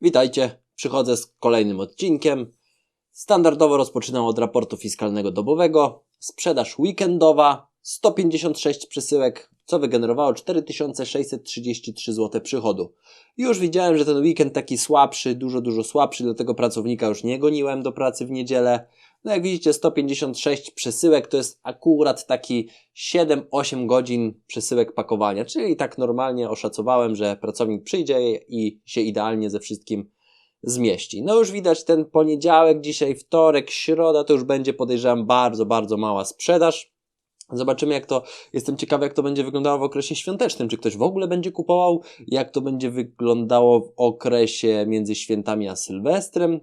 Witajcie, przychodzę z kolejnym odcinkiem. Standardowo rozpoczynam od raportu fiskalnego dobowego. Sprzedaż weekendowa 156 przesyłek, co wygenerowało 4633 zł przychodu. Już widziałem, że ten weekend taki słabszy, dużo, dużo słabszy, dlatego pracownika już nie goniłem do pracy w niedzielę. No jak widzicie, 156 przesyłek to jest akurat taki 7-8 godzin przesyłek pakowania, czyli tak normalnie oszacowałem, że pracownik przyjdzie i się idealnie ze wszystkim zmieści. No już widać ten poniedziałek, dzisiaj wtorek, środa, to już będzie podejrzewam bardzo, bardzo mała sprzedaż. Zobaczymy, jak to. Jestem ciekawy, jak to będzie wyglądało w okresie świątecznym. Czy ktoś w ogóle będzie kupował? Jak to będzie wyglądało w okresie między świętami a Sylwestrem?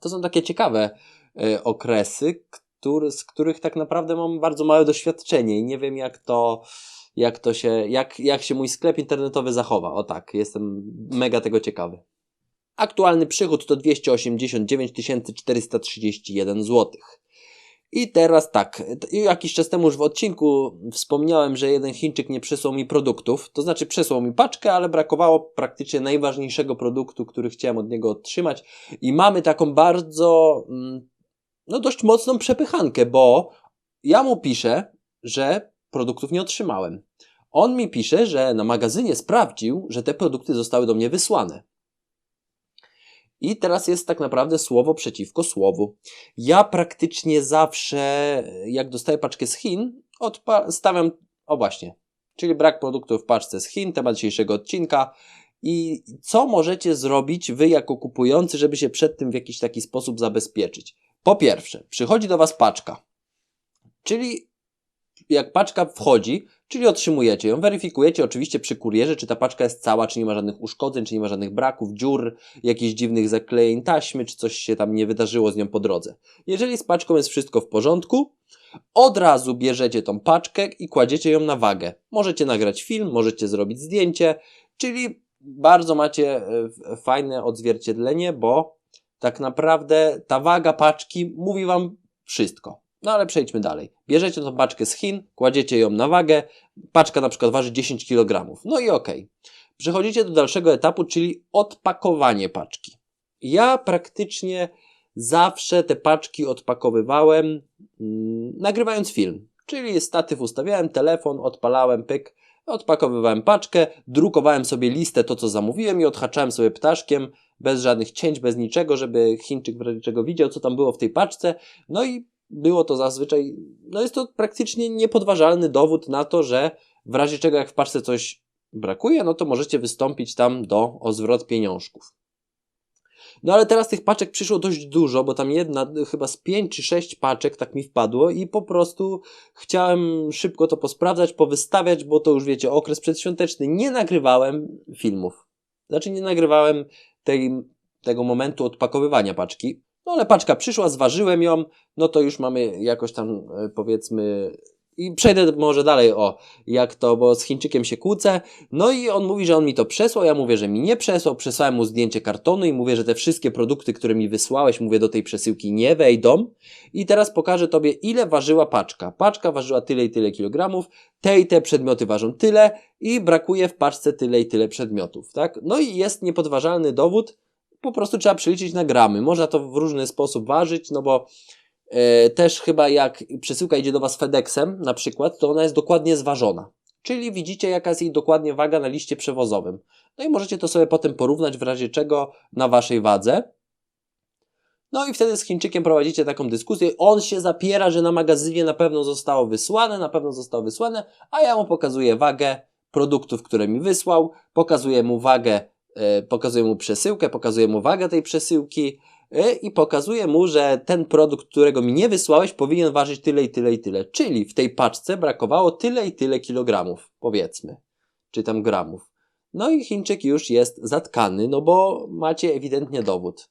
To są takie ciekawe y, okresy, który, z których tak naprawdę mam bardzo małe doświadczenie i nie wiem, jak to, jak to się, jak, jak się mój sklep internetowy zachowa. O tak, jestem mega tego ciekawy. Aktualny przychód to 289 431 zł. I teraz tak, jakiś czas temu już w odcinku wspomniałem, że jeden Chińczyk nie przysłał mi produktów, to znaczy przysłał mi paczkę, ale brakowało praktycznie najważniejszego produktu, który chciałem od niego otrzymać. I mamy taką bardzo, mm, no dość mocną przepychankę, bo ja mu piszę, że produktów nie otrzymałem. On mi pisze, że na magazynie sprawdził, że te produkty zostały do mnie wysłane. I teraz jest tak naprawdę słowo przeciwko słowu. Ja praktycznie zawsze, jak dostaję paczkę z Chin, stawiam, o właśnie, czyli brak produktów w paczce z Chin, temat dzisiejszego odcinka. I co możecie zrobić wy jako kupujący, żeby się przed tym w jakiś taki sposób zabezpieczyć? Po pierwsze, przychodzi do was paczka, czyli jak paczka wchodzi, czyli otrzymujecie ją, weryfikujecie oczywiście przy kurierze, czy ta paczka jest cała, czy nie ma żadnych uszkodzeń, czy nie ma żadnych braków, dziur, jakichś dziwnych zaklejeń taśmy, czy coś się tam nie wydarzyło z nią po drodze. Jeżeli z paczką jest wszystko w porządku, od razu bierzecie tą paczkę i kładziecie ją na wagę. Możecie nagrać film, możecie zrobić zdjęcie, czyli bardzo macie e, fajne odzwierciedlenie, bo tak naprawdę ta waga paczki mówi wam wszystko. No ale przejdźmy dalej. Bierzecie tą paczkę z Chin, kładziecie ją na wagę, paczka na przykład waży 10 kg. No i okej. Okay. Przechodzicie do dalszego etapu, czyli odpakowanie paczki. Ja praktycznie zawsze te paczki odpakowywałem mm, nagrywając film. Czyli statyw ustawiałem, telefon, odpalałem, pyk, odpakowywałem paczkę, drukowałem sobie listę, to co zamówiłem i odhaczałem sobie ptaszkiem, bez żadnych cięć, bez niczego, żeby Chińczyk w razie czego widział, co tam było w tej paczce. No i było to zazwyczaj, no jest to praktycznie niepodważalny dowód na to, że w razie czego jak w paczce coś brakuje, no to możecie wystąpić tam do o zwrot pieniążków. No ale teraz tych paczek przyszło dość dużo, bo tam jedna, chyba z pięć czy sześć paczek tak mi wpadło i po prostu chciałem szybko to posprawdzać, powystawiać, bo to już wiecie, okres przedświąteczny. Nie nagrywałem filmów. Znaczy nie nagrywałem tej, tego momentu odpakowywania paczki. No ale paczka przyszła, zważyłem ją, no to już mamy jakoś tam e, powiedzmy i przejdę może dalej o jak to, bo z Chińczykiem się kłócę. No i on mówi, że on mi to przesłał, ja mówię, że mi nie przesłał, przesłałem mu zdjęcie kartonu i mówię, że te wszystkie produkty, które mi wysłałeś, mówię, do tej przesyłki nie wejdą. I teraz pokażę tobie, ile ważyła paczka. Paczka ważyła tyle i tyle kilogramów, te i te przedmioty ważą tyle i brakuje w paczce tyle i tyle przedmiotów, tak? No i jest niepodważalny dowód, po prostu trzeba przeliczyć na gramy. Można to w różny sposób ważyć, no bo e, też chyba jak przesyłka idzie do Was FedExem na przykład, to ona jest dokładnie zważona. Czyli widzicie, jaka jest jej dokładnie waga na liście przewozowym. No i możecie to sobie potem porównać w razie czego na Waszej wadze. No i wtedy z Chińczykiem prowadzicie taką dyskusję. On się zapiera, że na magazynie na pewno zostało wysłane, na pewno zostało wysłane, a ja mu pokazuję wagę produktów, które mi wysłał, pokazuję mu wagę pokazuje mu przesyłkę, pokazuje mu wagę tej przesyłki e, i pokazuje mu, że ten produkt, którego mi nie wysłałeś, powinien ważyć tyle i tyle i tyle. Czyli w tej paczce brakowało tyle i tyle kilogramów, powiedzmy, czy tam gramów. No i Chińczyk już jest zatkany, no bo macie ewidentnie dowód.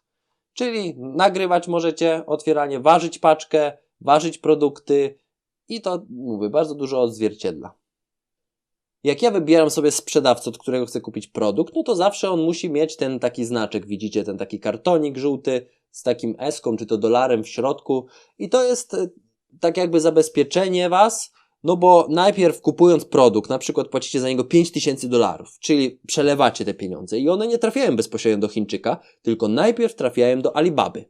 Czyli nagrywać możecie otwieranie, ważyć paczkę, ważyć produkty i to, mówię, bardzo dużo odzwierciedla. Jak ja wybieram sobie sprzedawcę, od którego chcę kupić produkt, no to zawsze on musi mieć ten taki znaczek, widzicie, ten taki kartonik żółty z takim eską czy to dolarem w środku i to jest e, tak jakby zabezpieczenie was, No bo najpierw kupując produkt, na przykład płacicie za niego 5000 dolarów, czyli przelewacie te pieniądze i one nie trafiają bezpośrednio do Chińczyka, tylko najpierw trafiają do Alibaby.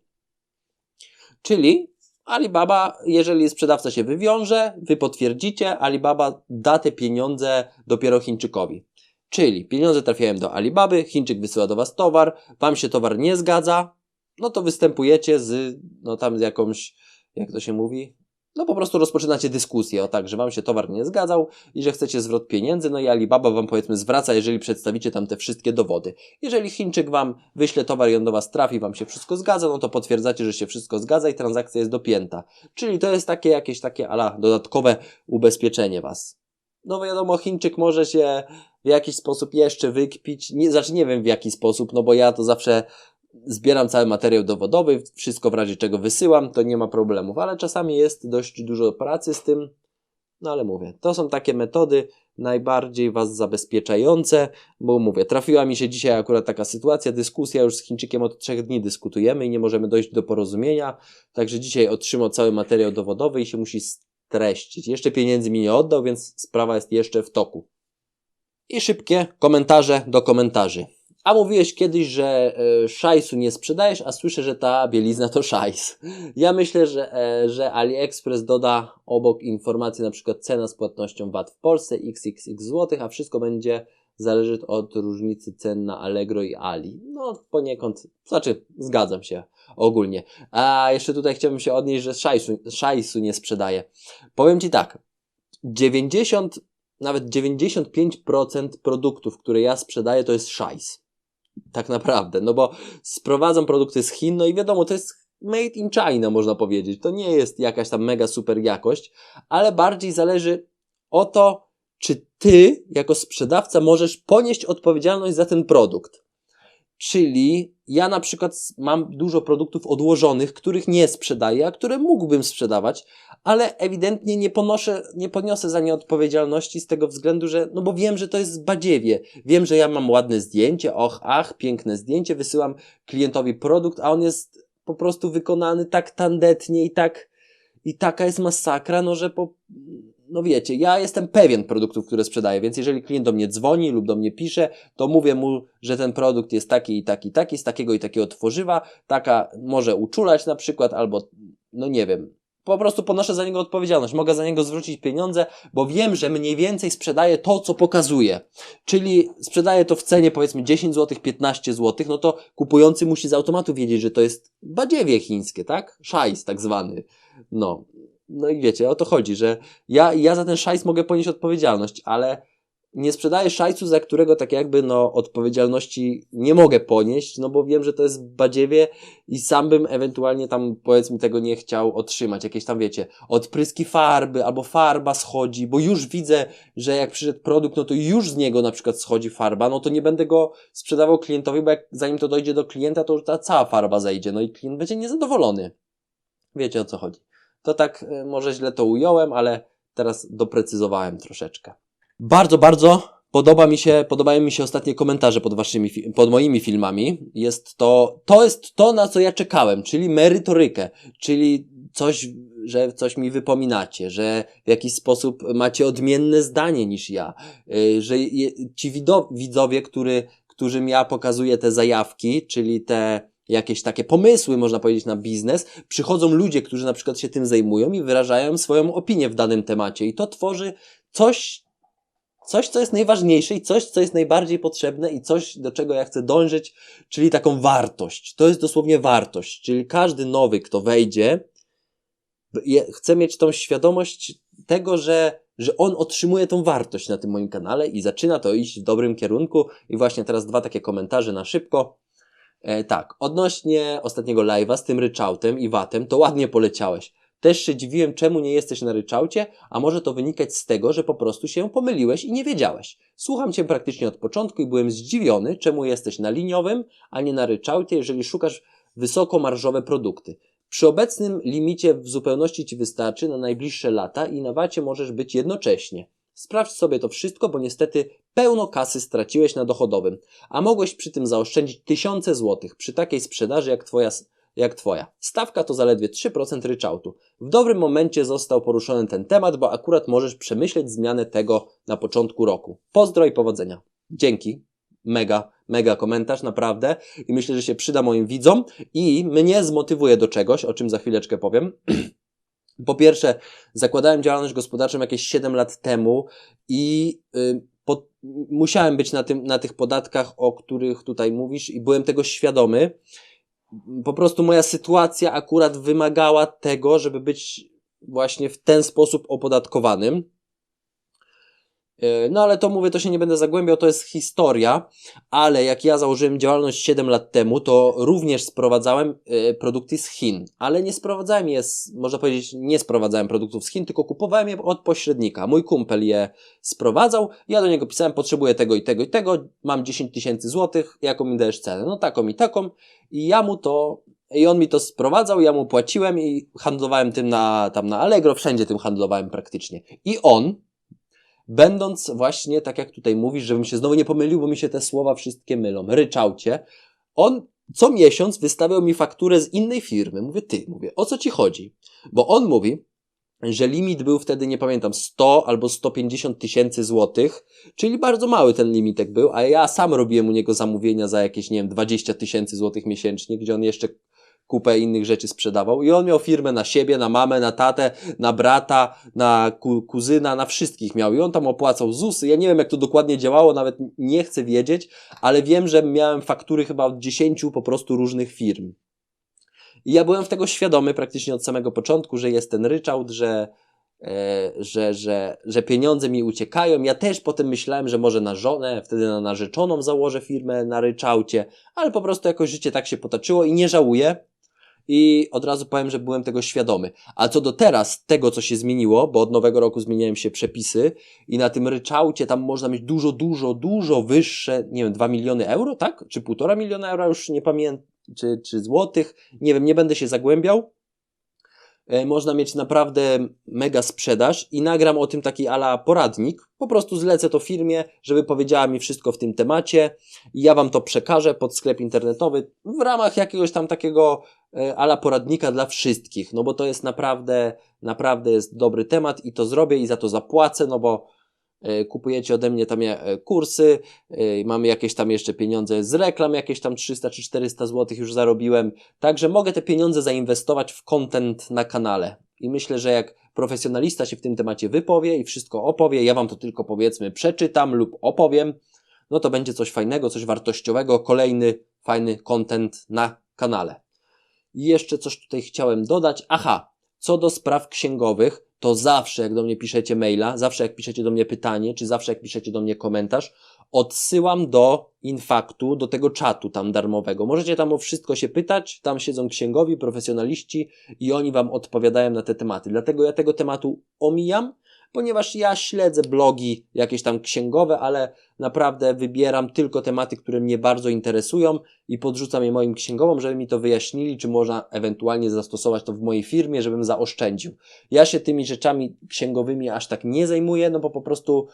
Czyli Alibaba, jeżeli sprzedawca się wywiąże, wy potwierdzicie, Alibaba da te pieniądze dopiero Chińczykowi. Czyli pieniądze trafiają do Alibaby, Chińczyk wysyła do was towar, wam się towar nie zgadza, no to występujecie z, no tam z jakąś, jak to się mówi, no po prostu rozpoczynacie dyskusję o tak, że wam się towar nie zgadzał i że chcecie zwrot pieniędzy, no i Alibaba wam powiedzmy zwraca, jeżeli przedstawicie tam te wszystkie dowody. Jeżeli Chińczyk wam wyśle towar i on do was trafi, wam się wszystko zgadza, no to potwierdzacie, że się wszystko zgadza i transakcja jest dopięta. Czyli to jest takie jakieś takie ala dodatkowe ubezpieczenie was. No wiadomo, Chińczyk może się w jakiś sposób jeszcze wykpić, nie, znaczy nie wiem w jaki sposób, no bo ja to zawsze zbieram cały materiał dowodowy, wszystko w razie czego wysyłam, to nie ma problemów, ale czasami jest dość dużo pracy z tym. No ale mówię, to są takie metody najbardziej Was zabezpieczające, bo mówię, trafiła mi się dzisiaj akurat taka sytuacja, dyskusja już z Chińczykiem od trzech dni dyskutujemy i nie możemy dojść do porozumienia, także dzisiaj otrzymał cały materiał dowodowy i się musi streścić. Jeszcze pieniędzy mi nie oddał, więc sprawa jest jeszcze w toku. I szybkie komentarze do komentarzy. A mówiłeś kiedyś, że e, szajsu nie sprzedajesz, a słyszę, że ta bielizna to szajs. Ja myślę, że, e, że AliExpress doda obok informacji na przykład cena z płatnością VAT w Polsce xxx złotych, a wszystko będzie zależeć od różnicy cen na Allegro i Ali. No poniekąd, znaczy zgadzam się ogólnie. A jeszcze tutaj chciałbym się odnieść, że szajsu, szajsu nie sprzedaję. Powiem Ci tak, 90 nawet 95% produktów, które ja sprzedaję, to jest szajs. Tak naprawdę, no bo sprowadzam produkty z Chin, no i wiadomo, to jest made in China, można powiedzieć. To nie jest jakaś tam mega super jakość, ale bardziej zależy o to, czy ty, jako sprzedawca, możesz ponieść odpowiedzialność za ten produkt. Czyli ja na przykład mam dużo produktów odłożonych, których nie sprzedaję, a które mógłbym sprzedawać, ale ewidentnie nie ponoszę, nie poniosę za nie odpowiedzialności z tego względu, że, no bo wiem, że to jest badziewie. Wiem, że ja mam ładne zdjęcie, och, ach, piękne zdjęcie, wysyłam klientowi produkt, a on jest po prostu wykonany tak tandetnie i tak, i taka jest masakra, no że po, no wiecie, ja jestem pewien produktów, które sprzedaję, więc jeżeli klient do mnie dzwoni lub do mnie pisze, to mówię mu, że ten produkt jest taki i taki, taki, z takiego i takiego tworzywa, taka może uczulać na przykład, albo, no nie wiem, po prostu ponoszę za niego odpowiedzialność. Mogę za niego zwrócić pieniądze, bo wiem, że mniej więcej sprzedaję to, co pokazuje. Czyli sprzedaję to w cenie powiedzmy 10 zł, 15 zł, no to kupujący musi z automatu wiedzieć, że to jest badziewie chińskie, tak? Szajs tak zwany. No. No i wiecie, o to chodzi, że ja, ja za ten szajs mogę ponieść odpowiedzialność, ale nie sprzedaję szajsu, za którego tak jakby no odpowiedzialności nie mogę ponieść, no bo wiem, że to jest badziewie i sam bym ewentualnie tam powiedzmy tego nie chciał otrzymać. Jakieś tam wiecie, odpryski farby albo farba schodzi, bo już widzę, że jak przyszedł produkt, no to już z niego na przykład schodzi farba, no to nie będę go sprzedawał klientowi, bo jak zanim to dojdzie do klienta, to już ta cała farba zejdzie, no i klient będzie niezadowolony. Wiecie o co chodzi. To tak e, może źle to ująłem, ale teraz doprecyzowałem troszeczkę. Bardzo, bardzo podoba mi się, podobają mi się ostatnie komentarze pod waszymi, pod moimi filmami. Jest to, to jest to, na co ja czekałem, czyli merytorykę, czyli coś, że coś mi wypominacie, że w jakiś sposób macie odmienne zdanie niż ja, y, że ci widzowie, który, którym ja pokazuję te zajawki, czyli te jakieś takie pomysły, można powiedzieć, na biznes, przychodzą ludzie, którzy na przykład się tym zajmują i wyrażają swoją opinię w danym temacie i to tworzy coś, coś, co jest najważniejsze i coś, co jest najbardziej potrzebne i coś, do czego ja chcę dążyć, czyli taką wartość. To jest dosłownie wartość, czyli każdy nowy, kto wejdzie, chce mieć tą świadomość tego, że, że on otrzymuje tą wartość na tym moim kanale i zaczyna to iść w dobrym kierunku. I właśnie teraz dwa takie komentarze na szybko. E, tak, odnośnie ostatniego live'a z tym ryczałtem i watem, to ładnie poleciałeś. Też się dziwiłem, czemu nie jesteś na ryczałcie, a może to wynikać z tego, że po prostu się pomyliłeś i nie wiedziałeś. Słucham Cię praktycznie od początku i byłem zdziwiony, czemu jesteś na liniowym, a nie na ryczałcie, jeżeli szukasz wysokomarżowe produkty. Przy obecnym limicie w zupełności Ci wystarczy na najbliższe lata i na wacie możesz być jednocześnie. Sprawdź sobie to wszystko, bo niestety pełno kasy straciłeś na dochodowym, a mogłeś przy tym zaoszczędzić tysiące złotych przy takiej sprzedaży jak Twoja jak twoja. Stawka to zaledwie 3% ryczałtu. W dobrym momencie został poruszony ten temat, bo akurat możesz przemyśleć zmianę tego na początku roku. Pozdro i powodzenia. Dzięki. Mega, mega komentarz, naprawdę. I myślę, że się przyda moim widzom i mnie zmotywuje do czegoś, o czym za chwileczkę powiem. Po pierwsze, zakładałem działalność gospodarczą jakieś 7 lat temu i y, musiałem być na, tym, na tych podatkach, o których tutaj mówisz, i byłem tego świadomy. Po prostu moja sytuacja akurat wymagała tego, żeby być właśnie w ten sposób opodatkowanym. E, No ale to mówię, to się nie będę zagłębiał, to jest historia, ale jak ja założyłem działalność 7 lat temu, to również sprowadzałem e, produkty z Chin, ale nie sprowadzałem je, z, można powiedzieć, nie sprowadzałem produktów z Chin, tylko kupowałem je od pośrednika. Mój kumpel je sprowadzał, ja do niego pisałem, potrzebuję tego i tego i tego, mam 10 tysięcy złotych, jaką mi dajesz cenę? No taką i taką i ja mu to i on mi to sprowadzał, ja mu płaciłem i handlowałem tym na, tam na Allegro, wszędzie tym handlowałem praktycznie. I on, będąc właśnie, tak jak tutaj mówisz, żebym się znowu nie pomylił, bo mi się te słowa wszystkie mylą, ryczałcie, on co miesiąc wystawiał mi fakturę z innej firmy. Mówię, ty, mówię, o co ci chodzi? Bo on mówi, że limit był wtedy, nie pamiętam, 100 albo 150 tysięcy złotych, czyli bardzo mały ten limitek był, a ja sam robiłem u niego zamówienia za jakieś, nie wiem, 20 tysięcy złotych miesięcznie, gdzie on jeszcze kupę innych rzeczy sprzedawał i on miał firmę na siebie, na mamę, na tatę, na brata, na ku kuzyna, na wszystkich miał i on tam opłacał ZUSy. Ja nie wiem jak to dokładnie działało, nawet nie chcę wiedzieć, ale wiem, że miałem faktury chyba od 10 po prostu różnych firm. I ja byłem w tego świadomy praktycznie od samego początku, że jest ten ryczałt, że, e, że, że, że pieniądze mi uciekają. Ja też potem myślałem, że może na żonę, wtedy na narzeczoną założę firmę na ryczałcie, ale po prostu jakoś życie tak się potoczyło i nie żałuję. I od razu powiem, że byłem tego świadomy. A co do teraz, tego co się zmieniło, bo od nowego roku zmieniają się przepisy i na tym ryczałcie tam można mieć dużo, dużo, dużo wyższe, nie wiem, 2 miliony euro, tak? Czy półtora miliona euro, już nie pamiętam, czy, czy złotych, nie wiem, nie będę się zagłębiał. E, Można mieć naprawdę mega sprzedaż i nagram o tym taki ala poradnik. Po prostu zlecę to firmie, żeby powiedziała mi wszystko w tym temacie i ja wam to przekażę pod sklep internetowy w ramach jakiegoś tam takiego ala poradnika dla wszystkich, no bo to jest naprawdę, naprawdę jest dobry temat i to zrobię i za to zapłacę, no bo e, kupujecie ode mnie tam e, kursy, e, mamy jakieś tam jeszcze pieniądze z reklam, jakieś tam 300 czy 400 zł już zarobiłem, także mogę te pieniądze zainwestować w content na kanale. I myślę, że jak profesjonalista się w tym temacie wypowie i wszystko opowie, ja wam to tylko powiedzmy przeczytam lub opowiem, no to będzie coś fajnego, coś wartościowego, kolejny fajny content na kanale. I jeszcze coś tutaj chciałem dodać. Aha, co do spraw księgowych, to zawsze jak do mnie piszecie maila, zawsze jak piszecie do mnie pytanie, czy zawsze jak piszecie do mnie komentarz, odsyłam do infaktu, do tego czatu tam darmowego. Możecie tam o wszystko się pytać, tam siedzą księgowi, profesjonaliści i oni wam odpowiadają na te tematy. Dlatego ja tego tematu omijam, ponieważ ja śledzę blogi jakieś tam księgowe, ale naprawdę wybieram tylko tematy, które mnie bardzo interesują i podrzucam je moim księgowom, żeby mi to wyjaśnili, czy można ewentualnie zastosować to w mojej firmie, żebym zaoszczędził. Ja się tymi rzeczami księgowymi aż tak nie zajmuję, no bo po prostu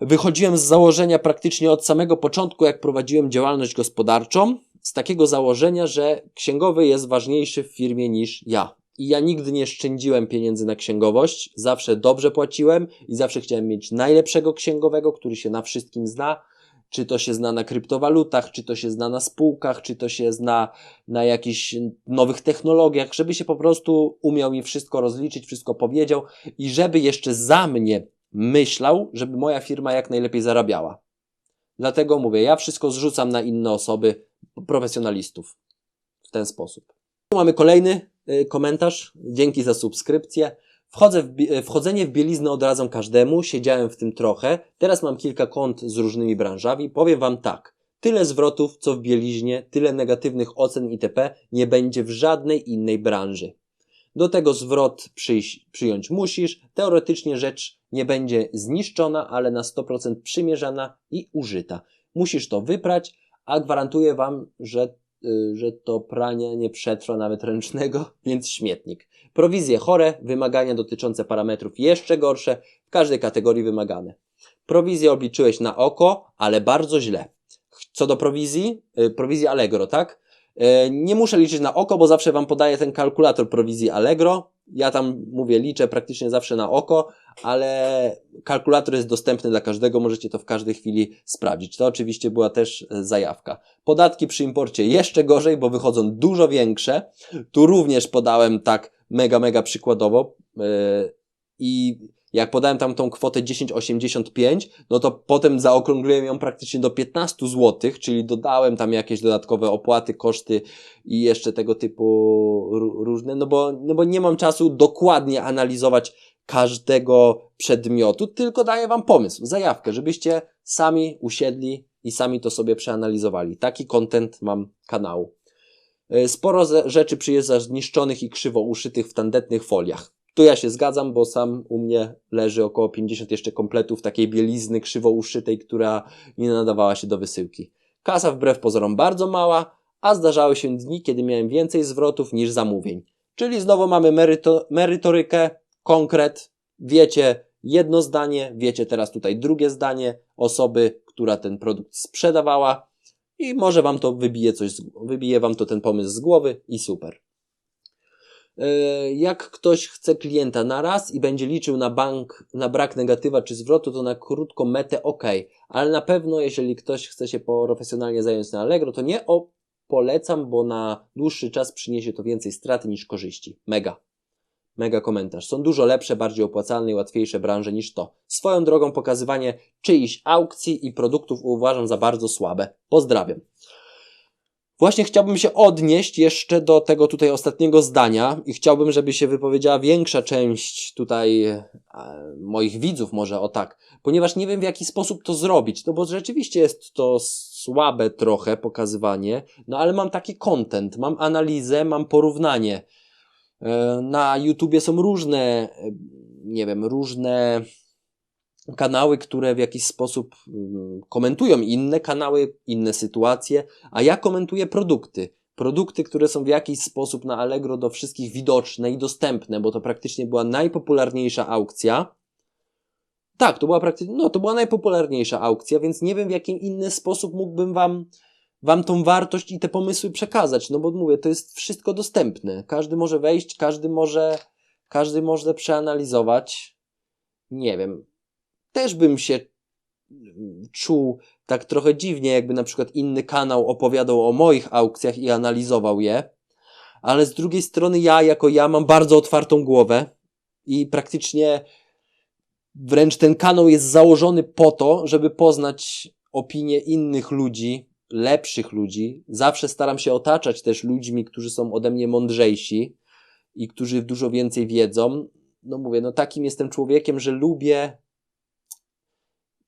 wychodziłem z założenia praktycznie od samego początku, jak prowadziłem działalność gospodarczą, z takiego założenia, że księgowy jest ważniejszy w firmie niż ja. I ja nigdy nie szczędziłem pieniędzy na księgowość, zawsze dobrze płaciłem i zawsze chciałem mieć najlepszego księgowego, który się na wszystkim zna. Czy to się zna na kryptowalutach, czy to się zna na spółkach, czy to się zna na jakichś nowych technologiach, żeby się po prostu umiał mi wszystko rozliczyć, wszystko powiedział i żeby jeszcze za mnie myślał, żeby moja firma jak najlepiej zarabiała. Dlatego mówię, ja wszystko zrzucam na inne osoby, profesjonalistów. W ten sposób. Tu mamy kolejny komentarz. Dzięki za subskrypcję. Wchodzę w, y, wchodzenie w bieliznę odradzam każdemu, siedziałem w tym trochę. Teraz mam kilka kont z różnymi branżami. Powiem Wam tak. Tyle zwrotów, co w bieliźnie, tyle negatywnych ocen itp. nie będzie w żadnej innej branży. Do tego zwrot przyjść, przyjąć musisz. Teoretycznie rzecz nie będzie zniszczona, ale na 100% przymierzana i użyta. Musisz to wyprać, a gwarantuję Wam, że, y, że to pranie nie przetrwa nawet ręcznego, więc śmietnik. Prowizje chore, wymagania dotyczące parametrów jeszcze gorsze, w każdej kategorii wymagane. Prowizję obliczyłeś na oko, ale bardzo źle. Co do prowizji, y, prowizji Allegro, tak? E, Nie muszę liczyć na oko, bo zawsze Wam podaję ten kalkulator prowizji Allegro. Ja tam mówię, liczę praktycznie zawsze na oko, ale kalkulator jest dostępny dla każdego, możecie to w każdej chwili sprawdzić. To oczywiście była też e, zajawka. Podatki przy imporcie jeszcze gorzej, bo wychodzą dużo większe. Tu również podałem tak mega, mega przykładowo. e, I jak podałem tam tą kwotę 10,85, no to potem zaokrągliłem ją praktycznie do 15 zł, czyli dodałem tam jakieś dodatkowe opłaty, koszty i jeszcze tego typu ró- różne, no bo, no bo nie mam czasu dokładnie analizować każdego przedmiotu, tylko daję Wam pomysł, zajawkę, żebyście sami usiedli i sami to sobie przeanalizowali. Taki content mam kanału. E, Sporo ze- rzeczy przyjeżdża zniszczonych i krzywo uszytych w tandetnych foliach. Tu ja się zgadzam, bo sam u mnie leży około 50 jeszcze kompletów takiej bielizny krzywo uszytej, która nie nadawała się do wysyłki. Kasa wbrew pozorom bardzo mała, a zdarzały się dni, kiedy miałem więcej zwrotów niż zamówień. Czyli znowu mamy meryto merytorykę, konkret, wiecie jedno zdanie, wiecie teraz tutaj drugie zdanie osoby, która ten produkt sprzedawała i może wam to wybije coś, wybije wam to ten pomysł z głowy i super. E, Jak ktoś chce klienta na raz i będzie liczył na bank, na brak negatywa czy zwrotu, to na krótką metę ok, ale na pewno jeżeli ktoś chce się profesjonalnie zająć na Allegro, to nie o polecam, bo na dłuższy czas przyniesie to więcej straty niż korzyści. Mega. Mega komentarz. Są dużo lepsze, bardziej opłacalne i łatwiejsze branże niż to. Swoją drogą pokazywanie czyichś aukcji i produktów uważam za bardzo słabe. Pozdrawiam. Właśnie chciałbym się odnieść jeszcze do tego tutaj ostatniego zdania i chciałbym, żeby się wypowiedziała większa część tutaj e, moich widzów, może o tak, ponieważ nie wiem w jaki sposób to zrobić, no bo rzeczywiście jest to słabe trochę pokazywanie, no ale mam taki content, mam analizę, mam porównanie. E, Na YouTubie są różne, e, nie wiem, różne kanały, które w jakiś sposób mm, komentują inne kanały, inne sytuacje, a ja komentuję produkty. Produkty, które są w jakiś sposób na Allegro do wszystkich widoczne i dostępne, bo to praktycznie była najpopularniejsza aukcja. Tak, to była praktycznie, no to była najpopularniejsza aukcja, więc nie wiem w jaki inny sposób mógłbym wam, wam tą wartość i te pomysły przekazać, no bo mówię, to jest wszystko dostępne. Każdy może wejść, każdy może, każdy może przeanalizować. Nie wiem, też bym się mm, czuł tak trochę dziwnie, jakby na przykład inny kanał opowiadał o moich aukcjach i analizował je, ale z drugiej strony ja, jako ja, mam bardzo otwartą głowę i praktycznie wręcz ten kanał jest założony po to, żeby poznać opinie innych ludzi, lepszych ludzi. Zawsze staram się otaczać też ludźmi, którzy są ode mnie mądrzejsi i którzy dużo więcej wiedzą. No mówię, no takim jestem człowiekiem, że lubię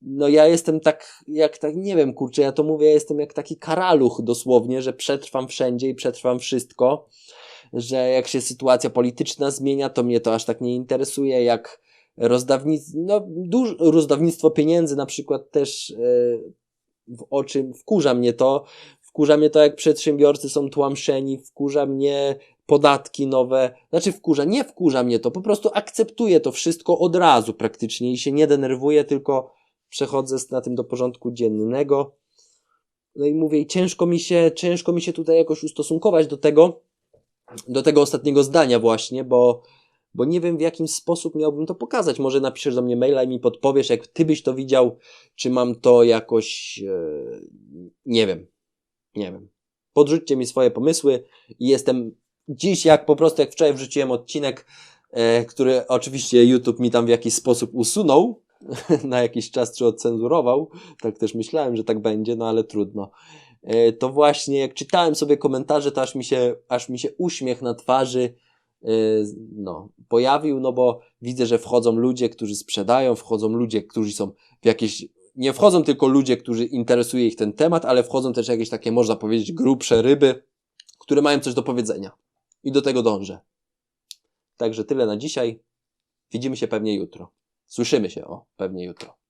no ja jestem tak, jak tak, nie wiem, kurczę, ja to mówię, ja jestem jak taki karaluch dosłownie, że przetrwam wszędzie i przetrwam wszystko, że jak się sytuacja polityczna zmienia, to mnie to aż tak nie interesuje, jak rozdawnictwo, no duż, rozdawnictwo pieniędzy na przykład też yy, w oczy, wkurza mnie to, wkurza mnie to, jak przedsiębiorcy są tłamszeni, wkurza mnie podatki nowe, znaczy wkurza, nie wkurza mnie to, po prostu akceptuję to wszystko od razu praktycznie i się nie denerwuję, tylko przechodzę na tym do porządku dziennego. No i mówię, ciężko mi się, ciężko mi się tutaj jakoś ustosunkować do tego, do tego ostatniego zdania właśnie, bo, bo nie wiem w jakim sposób miałbym to pokazać. Może napiszesz do mnie maila i mi podpowiesz, jak ty byś to widział, czy mam to jakoś, e, nie wiem, nie wiem. Podrzućcie mi swoje pomysły i jestem dziś, jak po prostu, jak wczoraj wrzuciłem odcinek, e, który oczywiście YouTube mi tam w jakiś sposób usunął, na jakiś czas czy odcenzurował. Tak też myślałem, że tak będzie, no ale trudno. E, To właśnie jak czytałem sobie komentarze, to aż mi się, aż mi się uśmiech na twarzy e, no, pojawił, no bo widzę, że wchodzą ludzie, którzy sprzedają, wchodzą ludzie, którzy są w jakieś nie wchodzą tylko ludzie, którzy interesuje ich ten temat, ale wchodzą też jakieś takie, można powiedzieć, grubsze ryby, które mają coś do powiedzenia. I do tego dążę. Także tyle na dzisiaj. Widzimy się pewnie jutro. Słyszymy się, o, pewnie jutro.